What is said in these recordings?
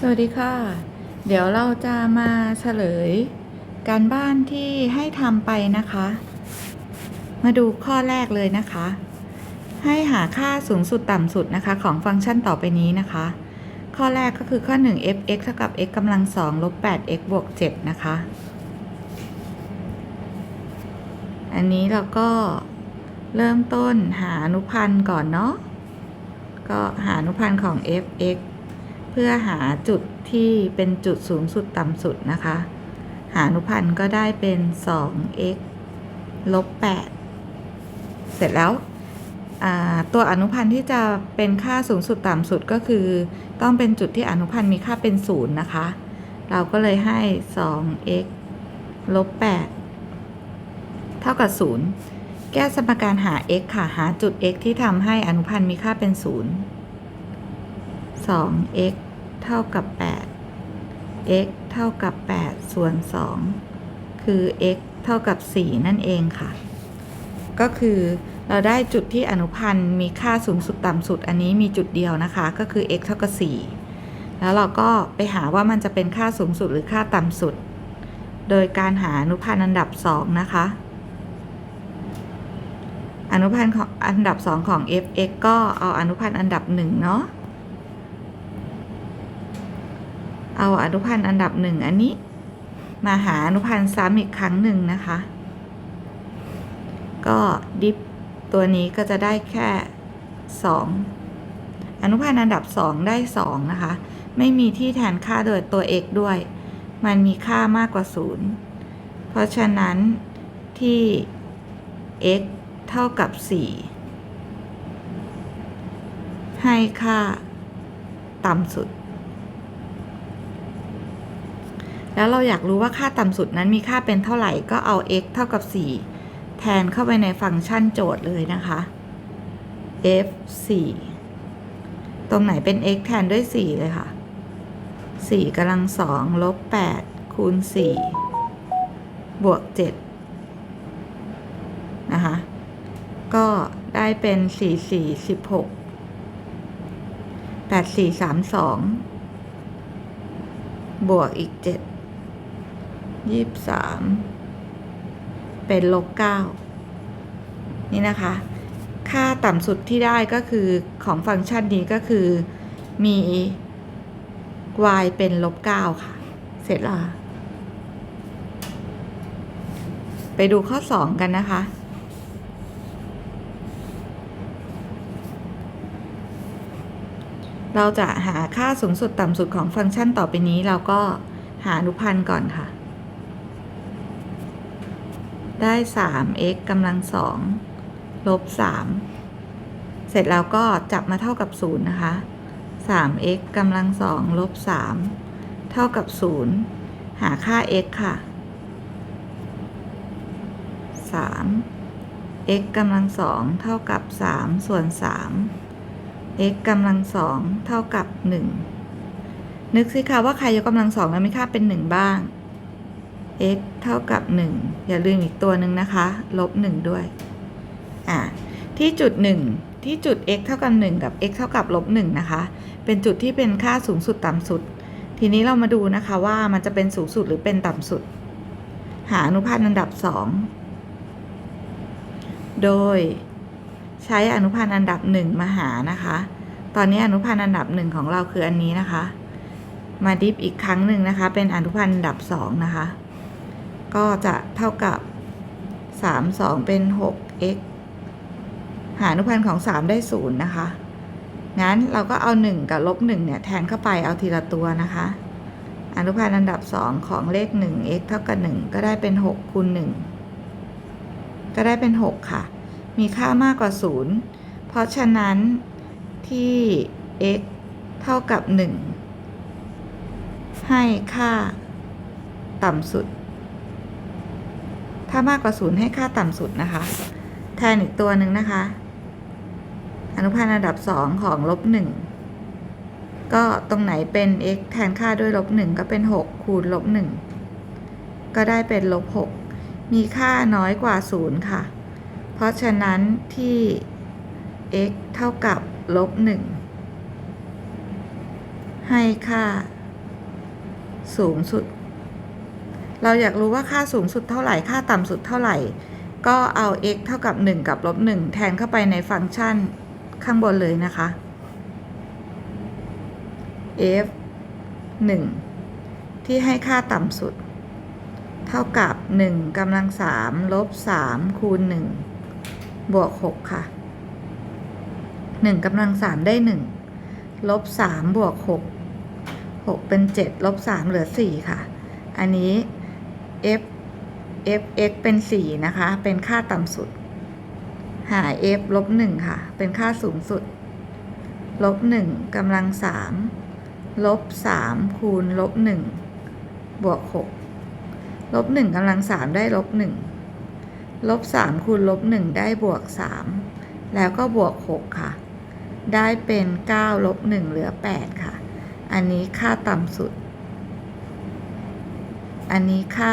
สวัสดีค่ะ เดี๋ยวเราจะมาเฉลย การบ้านที่ให้ทำไปนะคะ มาดูข้อแรกเลยนะคะ ให้หาค่าสูงสุดต่ำสุดนะคะ ของฟังก์ชันต่อไปนี้นะคะ ข้อแรกก็คือข้อ 1 f(x) เท่ากับ x กำลัง2ลบ 8x บวก 7 นะคะ อันนี้เราก็เริ่มต้นหาอนุพันธ์ก่อนเนาะ ก็หาอนุพันธ์ของ f(x) พื่อหาจุดที่เป็นจุดสูงสุดต่ำสุดนะคะ หาอนุพันธ์ก็ได้เป็น 2x ลบ 8 เสร็จแล้วตัวอนุพันธ์ที่จะเป็นค่าสูงสุดต่ำสุดก็คือ ต้องเป็นจุดที่อนุพันธ์มีค่าเป็นศูนย์นะคะ เราก็เลยให้ 2x ลบ 8 เท่ากับ 0 แก้สมการหา x ค่ะ หาจุด x ที่ทำให้อนุพันธ์มีค่าเป็น 0 2x เท่ากับ 8 x เท่ากับ 8 ส่วน 2 คือ x เท่ากับ 4 นั่นเองค่ะ ก็คือเราได้จุดที่อนุพันธ์มีค่าสูงสุดต่ำสุดอันนี้มีจุดเดียวนะคะ ก็คือ x เท่ากับ 4 แล้วเราก็ไปหาว่ามันจะเป็นค่าสูงสุดหรือค่าต่ำสุด โดยการหาอนุพันธ์อันดับ 2 นะคะ อนุพันธ์ของอันดับ 2 ของ f(x) ก็เอาอนุพันธ์อันดับ 1 เนาะ เอาอนุพันธ์อันดับ1อันนี้ มาหาอนุพันธ์ซ้ำอีกครั้งหนึ่งนะคะ ก็ดิฟตัวนี้ก็จะได้แค่ 2 อนุพันธ์อันดับ 2 ได้ 2 นะคะ ไม่มีที่แทนค่าโดยตัว x ด้วย มันมีค่ามากกว่า 0 เพราะฉะนั้นที่ x เท่ากับ 4 ให้ค่าต่ำสุด แล้วเราอยากรู้ว่าค่าต่ำสุดนั้นมีค่าเป็นเท่าไหร่ก็เอา x เท่ากับ 4 แทนเข้าไปในฟังก์ชันโจทย์เลยนะคะ f 4ตรงไหนเป็น x แทนด้วย 4 เลยค่ะ 4กำลัง2ลบ 8 คูณ 4 บวก 7 นะคะ ก็ได้เป็น 4 4 16 8 4 3 2 บวกอีก 7 ยี่สิบสามเป็นลบเก้านี่นะคะ ค่าต่ำสุดที่ได้ก็คือของฟังก์ชันนี้ก็คือมี y เป็นลบเก้าค่ะ เสร็จแล้วไปดูข้อสองกันนะคะเราจะหาค่าสูงสุดต่ำสุดของฟังก์ชันต่อไปนี้ เราก็หาอนุพันธ์ก่อนค่ะ ได้ 3x กำลังสองลบ 3 เสร็จแล้วก็จับมาเท่ากับ 0 นะคะ 3x กำลังสองลบ 3 เท่ากับ 0 หาค่า x ค่ะ 3 x กำลังสองเท่ากับ 3 ส่วน 3 x กำลังสองเท่ากับ 1 นึกสิคะว่าใครยกกำลังสองแล้วมีค่าเป็น 1 บ้าง x เท่ากับ 1 อย่าลืมอีกตัวหนึ่งนะคะ ลบ 1 ด้วย อ่าที่จุด 1 ที่จุด x เท่ากับ 1 กับ x เท่ากับลบ 1 นะคะ เป็นจุดที่เป็นค่าสูงสุดต่ำสุด ทีนี้เรามาดูนะคะว่ามันจะเป็นสูงสุดหรือเป็นต่ำสุด หาอนุพันธ์อันดับ 2 โดยใช้อนุพันธ์อันดับ 1 มาหานะคะ ตอนนี้อนุพันธ์อันดับ 1 ของเราคืออันนี้นะคะ มาดิฟอีกครั้งหนึ่งนะคะ เป็นอนุพันธ์อันดับ 2 นะคะ ก็จะเท่ากับ 3 2 เป็น 6x หาอนุพันธ์ของ 3 ได้ 0 นะคะ งั้นเราก็เอา 1 กับลบ1เนี่ย แทนเข้าไปเอาทีละตัวนะคะ อนุพันธ์อันดับ 2 ของเลข 1x เท่ากับ 1 ก็ได้เป็น 6 คูณ 1 ก็ได้เป็น 6 ค่ะ มีค่ามากกว่า 0 เพราะฉะนั้นที่ x เท่ากับ 1 ให้ค่าต่ำสุด ถ้ามากกว่า0ให้ค่าต่ำสุดนะคะ แทนอีกตัวหนึ่งนะคะ อนุพันธ์อันดับ2ของลบ1ก็ตรงไหนเป็น x แทนค่าด้วยลบ1ก็เป็น 6 คูณลบ1ก็ได้เป็นลบ6มีค่าน้อยกว่า0ค่ะ เพราะฉะนั้นที่ x เท่ากับลบ1ให้ค่าสูงสุด เราอยากรู้ว่าค่าสูงสุดเท่าไหร่ ค่าต่ำสุดเท่าไหร่ ก็เอา x เท่ากับ 1 กับลบ1แทนเข้าไปในฟังก์ชันข้างบนเลยนะคะ f 1 ที่ให้ค่าต่ำสุด เท่ากับ 1กำลัง 3 ลบ 3 คูณ 1 บวก 6 ค่ะ 1กำลัง 3 ได้ 1 ลบ 3 บวก 6 6 เป็น 7 ลบ 3 เหลือ 4 ค่ะ อันนี้ f f x เป็น 4 นะคะ เป็นค่าต่ำสุด หา f ลบ 1 ค่ะ เป็นค่าสูงสุด ลบ 1กำลัง 3 ลบ 3 คูณ ลบ 1 บวก 6 ลบ 1กำลัง 3 ได้ลบ 1 ลบ 3 คูณ ลบ 1 ได้บวก 3 แล้วก็บวก 6 ค่ะ ได้เป็น 9 ลบ 1 เหลือ 8 ค่ะ อันนี้ค่าต่ำสุด อันนี้ค่า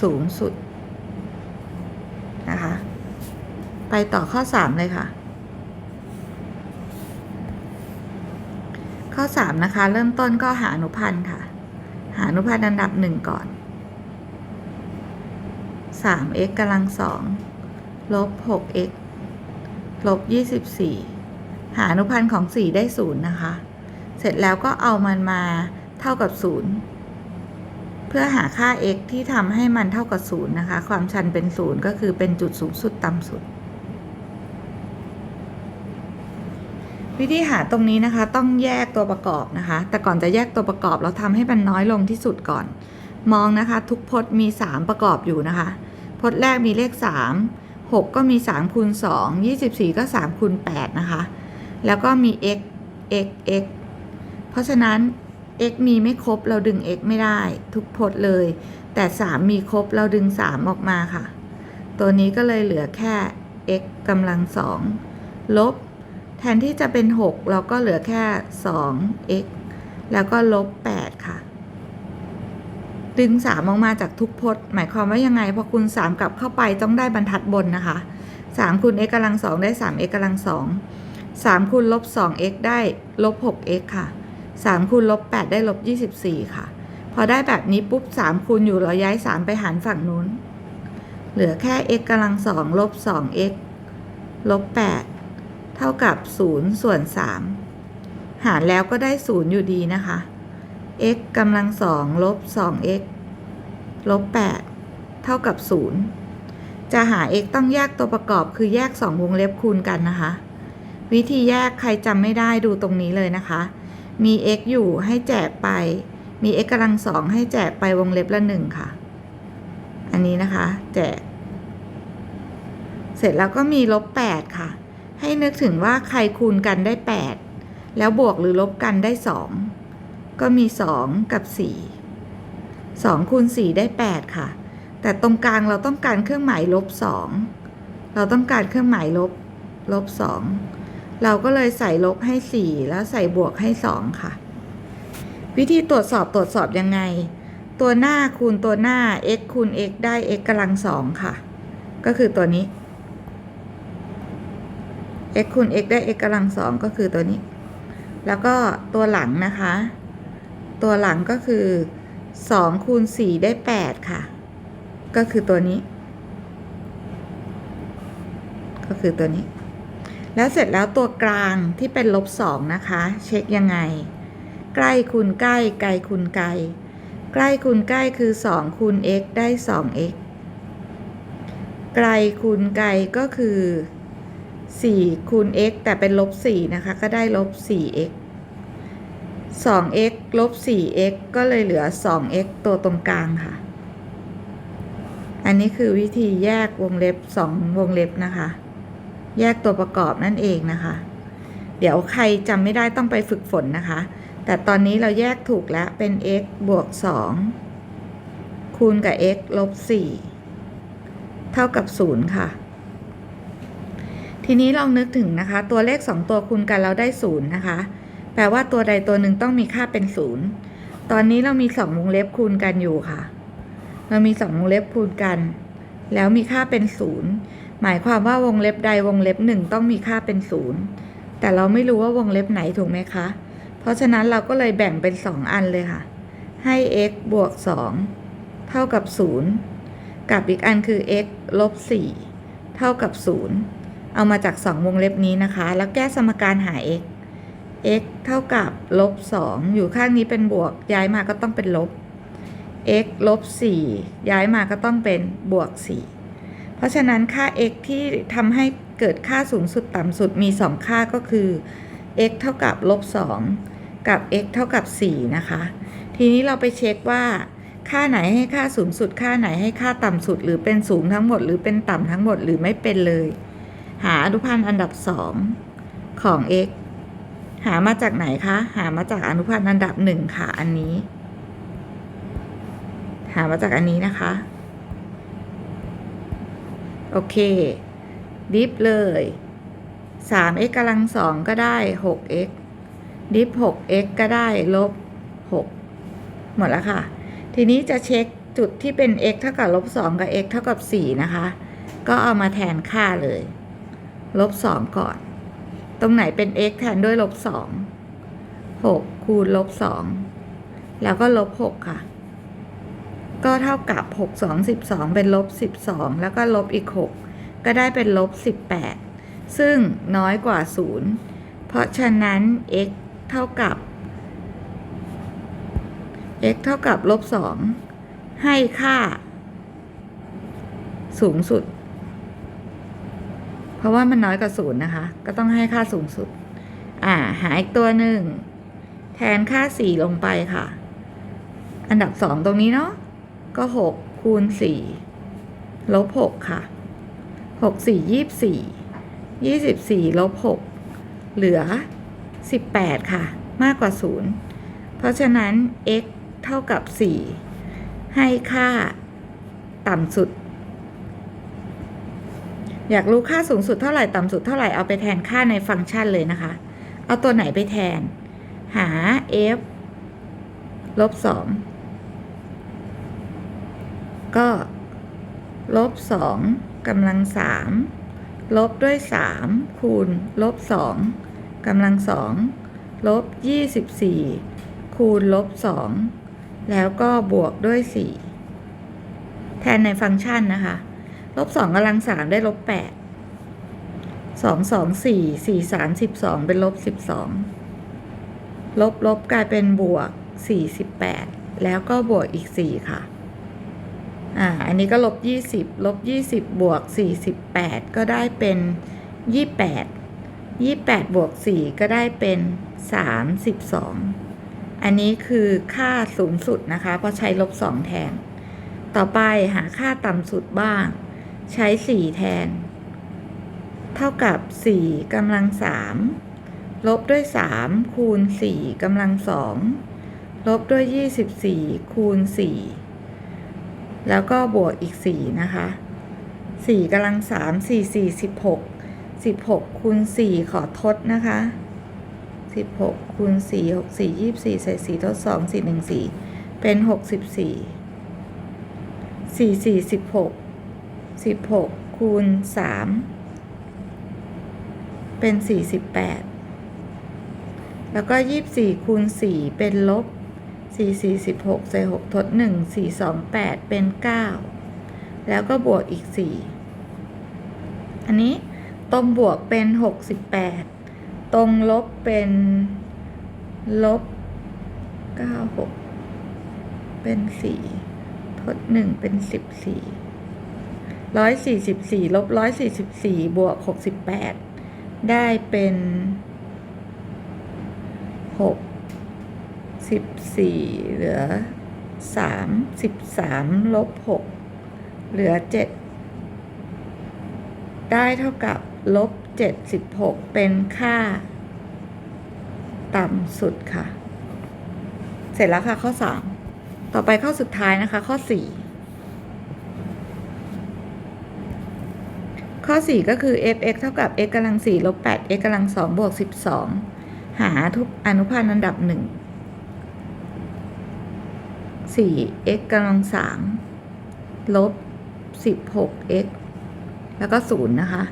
สูงสุดนะคะ ไปต่อข้อ 3 เลยค่ะ ข้อ 3 นะคะ เริ่มต้นก็หาอนุพันธ์ค่ะ หาอนุพันธ์อันดับ 1 ก่อน 3x กำลัง2ลบ 6x ลบ 24 หาอนุพันธ์ของ 4 ได้ 0 นะคะ เสร็จแล้วก็เอามันมาเท่ากับ 0 พื่อหาค่า x ที่ทำให้มันเท่ากับ0นะคะ ความชันเป็น0ก็คือเป็นจุดสูงสุดต่ำสุด วิธีหาตรงนี้นะคะ ต้องแยกตัวประกอบนะคะ แต่ก่อนจะแยกตัวประกอบเราทำให้มันน้อยลงที่สุดก่อน มองนะคะ ทุกพจน์มี 3 ประกอบอยู่นะคะ พจน์แรกมีเลข 3 6 ก็มี3คูณ2 24 ก็3คูณ8นะคะ แล้วก็มี x x x เพราะฉะนั้น x มีไม่ครบเราดึง x ไม่ได้ ทุกพจน์เลย แต่ 3 มีครบเราดึง 3 ออกมาค่ะ ตัวนี้ก็เลยเหลือแค่ x กำลัง2ลบ แทนที่จะเป็น 6 เราก็เหลือแค่ 2x แล้วก็ลบ 8 ค่ะ ดึง 3 ออกมาจากทุกพจน์ หมายความว่ายังไงพอคูณ3กลับเข้าไปต้องได้บรรทัดบนนะคะ 3คูณ x กำลัง2ได้ 3x กำลัง2 3คูณลบ 2x ได้ลบ 6x ค่ะ 3คูณลบ8ได้ลบ24 ค่ะ พอได้แบบนี้ปุ๊บ 3 คูณอยู่เราย้าย 3 ไปหารฝั่งนู้น เหลือแค่ x กำลัง2ลบ 2x ลบ 8 เท่ากับ 0 ส่วน 3 หารแล้วก็ได้ 0 อยู่ดีนะคะ x กำลัง2ลบ 2x ลบ 8 เท่ากับ 0 จะหา x ต้องแยกตัวประกอบคือแยก 2 วงเล็บคูณกันนะคะ วิธีแยกใครจำไม่ได้ดูตรงนี้เลยนะคะ มี x อยู่ให้แจกไป มี x กำลัง2ให้แจกไปวงเล็บละ1ค่ะ อันนี้นะคะ แจก เสร็จแล้วก็มีลบ 8 ค่ะ ให้นึกถึงว่าใครคูณกันได้ 8 แล้วบวกหรือลบกันได้ 2 ก็มี 2 กับ 4 2คูณ4ได้ 8 ค่ะ แต่ตรงกลางเราต้องการเครื่องหมายลบ 2 เราต้องการเครื่องหมายลบลบ2 เราก็เลยใส่ลบให้ 4 แล้วใส่บวกให้ 2 ค่ะ วิธีตรวจสอบตรวจสอบยังไง ตัวหน้าคูณตัวหน้า x คูณ x ได้ x กำลัง2ค่ะ ก็คือตัวนี้ x คูณ x ได้ x กำลัง2ก็คือตัวนี้ แล้วก็ตัวหลังนะคะ ตัวหลังก็คือ2คูณ4ได้ 8 ค่ะ ก็คือตัวนี้ ก็คือตัวนี้ แล้วเสร็จแล้วตัวกลางที่เป็นลบ2นะคะ เช็คยังไง ใกล้คูณใกล้ ไกลคูณไกล ใกล้คูณใกล้คือ 2 คูณ x ได้ 2x ไกลคูณไกลก็คือ 4 คูณ x แต่เป็นลบ 4 นะคะ ก็ได้ลบ 4x 2x ลบ 4x ก็เลยเหลือ 2x ตัวตรงกลางค่ะ อันนี้คือวิธีแยกวงเล็บ 2 วงเล็บนะคะ แยกตัวประกอบนั่นเองนะคะ เดี๋ยวใครจำไม่ได้ต้องไปฝึกฝนนะคะ แต่ตอนนี้เราแยกถูกแล้วเป็น x บวก 2 คูณกับ x ลบ 4 เท่ากับ 0 ค่ะ ทีนี้ลองนึกถึงนะคะ ตัวเลข 2 ตัวคูณกันเราได้ 0 นะคะ แปลว่าตัวใดตัวหนึ่งต้องมีค่าเป็น 0 ตอนนี้เรามี 2 วงเล็บคูณกันอยู่ค่ะ เรามี 2 วงเล็บคูณกัน แล้วมีค่าเป็น 0 หมายความว่าวงเล็บใดวงเล็บหนึ่งต้องมีค่าเป็น0แต่เราไม่รู้ว่าวงเล็บไหนถูกไหมคะ เพราะฉะนั้นเราก็เลยแบ่งเป็น 2 อันเลยค่ะ ให้ x บวก 2 เท่ากับ 0 กับอีกอันคือ x ลบ 4 เท่ากับ 0 เอามาจาก 2 วงเล็บนี้นะคะ แล้วแก้สมการหา x x เท่ากับลบ 2 อยู่ข้างนี้เป็นบวก ย้ายมาก็ต้องเป็นลบ x ลบ 4 ย้ายมาก็ต้องเป็นบวก 4 ราะฉะนั้นค่า x ที่ทำให้เกิดค่าสูงสุดต่ำสุดมี 2 ค่าก็คือ x เท่ากับลบ2กับ x เท่ากับ 4 นะคะ ทีนี้เราไปเช็คว่า ค่าไหนให้ค่าสูงสุด ค่าไหนให้ค่าต่ำสุด หรือเป็นสูงทั้งหมด หรือเป็นต่ำทั้งหมดหรือไม่เป็นเลย หาอนุพันธ์อันดับ 2 ของ x หามาจากไหนคะ หามาจากอนุพันธ์อันดับ 1 ค่ะ อันนี้ หามาจากอันนี้นะคะ โอเค ดิฟเลย 3x กำลังสองก็ได้ 6x ดิฟ 6x ก็ได้ ลบ 6 หมดแล้วค่ะ ทีนี้จะเช็คจุดที่เป็น x เท่ากับลบ2กับ x เท่ากับ 4 นะคะ ก็เอามาแทนค่าเลย ลบ 2 ก่อน ตรงไหนเป็น x แทนด้วยลบ 2 6 คูณลบ 2 แล้วก็ลบ 6 ค่ะ ก็เท่ากับ 6 2 12 เป็นลบ 12 แล้วก็ลบอีก 6 ก็ได้เป็นลบ 18 ซึ่งน้อยกว่า 0 เพราะฉะนั้น x เท่ากับ x เท่ากับลบ 2 ให้ค่า สูงสุด เพราะว่ามันน้อยกว่า 0 นะคะ ก็ต้องให้ค่าสูงสุด อ่า หาอีกตัวหนึ่ง แทนค่า 4 ลงไปค่ะ อันดับ 2 ตรงนี้เนาะ ก็6คูณ4ลบ6ค่ะ6 4 24 24ลบ6เหลือ18ค่ะ มากกว่า0เพราะฉะนั้น x เท่ากับ4ให้ค่าต่ำสุด อยากรู้ค่าสูงสุดเท่าไหร่ต่ำสุดเท่าไหร่เอาไปแทนค่าในฟังก์ชันเลยนะคะ เอาตัวไหนไปแทน หา f ลบ2 ก็ลบ2กำลัง3ลบด้วย3คูณลบ2กำลัง2ลบ24คูณลบ2แล้วก็บวกด้วย4แทนในฟังก์ชันนะคะลบ2กำลัง3ได้ลบ8 2 2 4 4 3 12เป็นลบ12ลบลบกลายเป็นบวก48แล้วก็บวกอีก4ค่ะ อ่า อันนี้ก็ลบ20ลบ20 บวก 48 ก็ได้เป็น 28 28 บวก 4 ก็ได้เป็น 32 อันนี้คือค่าสูงสุดนะคะ เพราะใช้ลบ 2 แทน ต่อไปหาค่าต่ำสุดบ้าง ใช้ 4 แทน เท่ากับ 4กำลัง 3 ลบด้วย 3 คูณ 4กำลัง 2 ลบด้วย 24 คูณ 4 แล้วก็บวกอีก 4 นะคะ4กำลัง 3 4 4 16 16คูณ4ขอทดนะคะ 16คูณ4 6 4 24 ใส่ 4 ทด 2 4 1 4 เป็น 64 4 4 16 16คูณ3เป็น 48 แล้วก็ 24คูณ4เป็นลบ 4 4 16ใส่6ทด1 4 2 8เป็น9แล้วก็บวกอีก4อันนี้ตรงบวกเป็น68ตรงลบเป็นลบ96เป็น4ทด1เป็น14 144ลบ144บวก68ได้เป็น 6 14เหลือ3 13ลบ6เหลือ7ได้เท่ากับลบ76เป็นค่า ต่ำสุดค่ะ เสร็จแล้วค่ะข้อ3ต่อไปข้อสุดท้ายนะคะ ข้อ4ข้อ 4 ก็คือ f(x) เท่ากับ x กำลัง4ลบ8 x กำลัง2บวก 12 หาทุกอนุพันธ์อันดับ 1 4 x กำลัง3ลบ 16 x แล้วก็ 0 นะคะ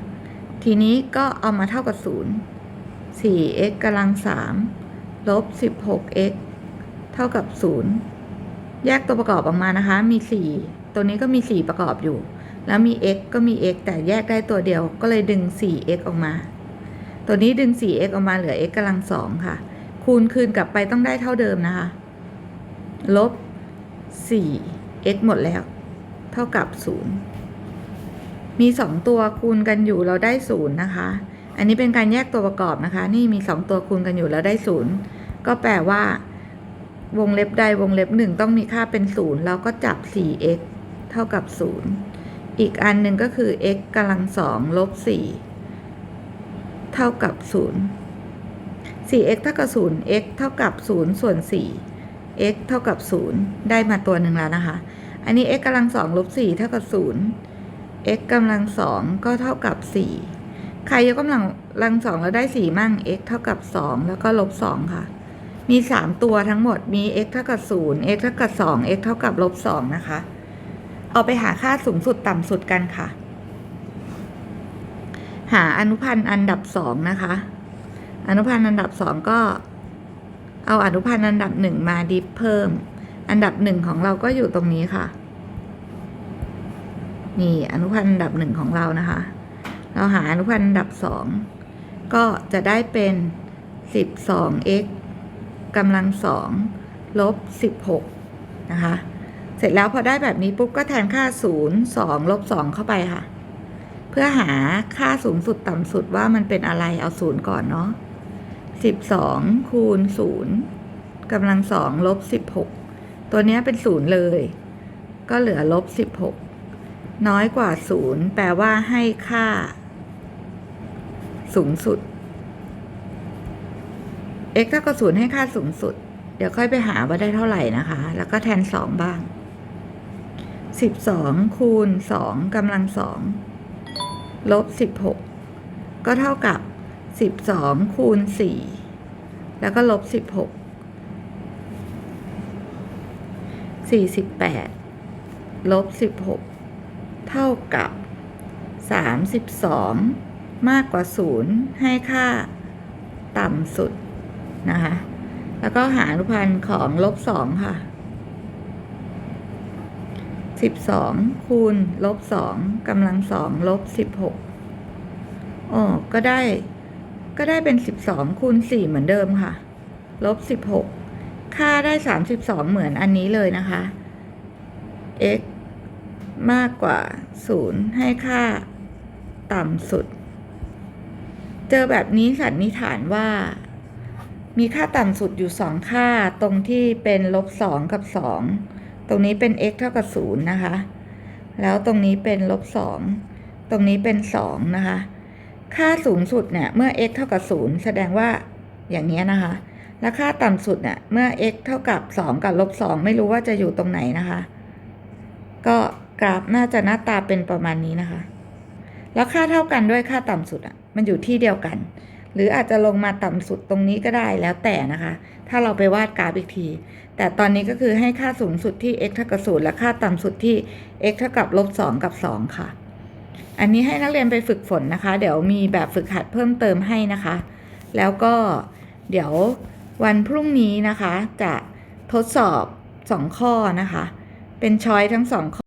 ทีนี้ก็เอามาเท่ากับ 0 4 x กำลัง3ลบ 16 x เท่ากับ 0 แยกตัวประกอบออกมานะคะ มีสี่ตัวนี้ก็มีสี่ประกอบอยู่ แล้วมี x ก็มี x แต่แยกได้ตัวเดียว ก็เลยดึง 4x ออกมา ตัวนี้ดึง 4x ออกมาเหลือ x กำลังสองค่ะ คูณคืนกลับไปต้องได้เท่าเดิมนะคะ ลบ 4x หมดแล้ว เท่ากับ 0 มี 2 ตัวคูณกันอยู่เราได้ 0 นะคะ อันนี้เป็นการแยกตัวประกอบนะคะ นี่มี 2 ตัวคูณกันอยู่แล้วได้ 0 ก็แปลว่า วงเล็บใดวงเล็บหนึ่งต้องมีค่าเป็น 0 เราก็จับ 4x เท่ากับ 0 อีกอันหนึ่งก็คือ x กำลังสองลบ 4 เท่ากับ 0 4x เท่ากับ 0 x เท่ากับ 0 ส่วน 4 x เท่ากับ 0 ได้มาตัวหนึ่งแล้วนะคะ อันนี้ x กำลังสองลบ4เท่ากับ 0 x กำลังสองก็เท่ากับ 4 ใครยกกำลังลังสองแล้วได้ 4 มั่ง x เท่ากับ 2 แล้วก็ลบ2ค่ะ มี 3 ตัวทั้งหมดมี x เท่ากับ 0 x เท่ากับ 2 x เท่ากับลบ2นะคะ เอาไปหาค่าสูงสุดต่ำสุดกันค่ะ หาอนุพันธ์อันดับสองนะคะ อนุพันธ์อันดับสองก็ เอาอนุพันธ์อันดับหนึ่งมาดิฟเพิ่ม อันดับหนึ่งของเราก็อยู่ตรงนี้ค่ะ นี่อนุพันธ์อันดับหนึ่งของเรานะคะ เราหาอนุพันธ์อันดับสองก็จะได้เป็นสิบสอง x กำลังสองลบสิบหกนะคะ เสร็จแล้วพอได้แบบนี้ปุ๊บก็แทนค่า 0 2 ลบ 2 เข้าไปค่ะ เพื่อหาค่าสูงสุดต่ำสุดว่ามันเป็นอะไรเอา 0 ก่อนเนาะ 12คูณ0กำลัง2ลบ16ตัวนี้เป็น0เลย ก็เหลือลบ16น้อยกว่า0แปลว่าให้ค่า สูงสุด x เท่ากับ0ให้ค่าสูงสุด เดี๋ยวค่อยไปหาว่าได้เท่าไหร่นะคะ แล้วก็แทน2บ้างสิบสองคูณสองกำลังสองลบสิบหกก็เท่ากับ สิบสองคูณสี่แล้วก็ลบสิบหกสี่สิบแปดลบสิบหกเท่ากับสามสิบสองมากกว่าศูนย์ให้ค่าต่ำสุดนะคะ แล้วก็หาอนุพันธ์ของลบสองค่ะสิบสองคูณลบสองกำลังสองลบสิบหกอ๋อก็ได้ ก็ได้เป็นสิบสองคูณสี่เหมือนเดิมค่ะ ลบสิบหกค่าได้สามสิบสองเหมือนอันนี้เลยนะคะ x มากกว่าศูนย์ให้ค่าต่ำสุด เจอแบบนี้สันนิษฐานว่า มีค่าต่ำสุดอยู่สองค่าตรงที่เป็นลบสองกับสองตรงนี้เป็น x เท่ากับศูนย์นะคะ แล้วตรงนี้เป็นลบสองตรงนี้เป็นสองนะคะ ค่าสูงสุดเนี่ยเมื่อ x เท่ากับศูนย์แสดงว่าอย่างนี้นะคะ และค่าต่ำสุดเนี่ยเมื่อ x เท่ากับสองกับลบสองไม่รู้ว่าจะอยู่ตรงไหนนะคะ ก็กราฟน่าจะหน้าตาเป็นประมาณนี้นะคะ แล้วค่าเท่ากันด้วยค่าต่ำสุดอะมันอยู่ที่เดียวกัน หรืออาจจะลงมาต่ำสุดตรงนี้ก็ได้แล้วแต่นะคะ ถ้าเราไปวาดกราฟอีกที แต่ตอนนี้ก็คือให้ค่าสูงสุดที่ x เท่ากับศูนย์และค่าต่ำสุดที่ x เท่ากับลบสองกับสองค่ะ อันนี้ให้นักเรียนไปฝึกฝนนะคะ เดี๋ยวมีแบบฝึกหัดเพิ่มเติมให้นะคะ แล้วก็เดี๋ยววันพรุ่งนี้นะคะ จะทดสอบสองข้อนะคะ เป็นช้อยทั้งสองข้อ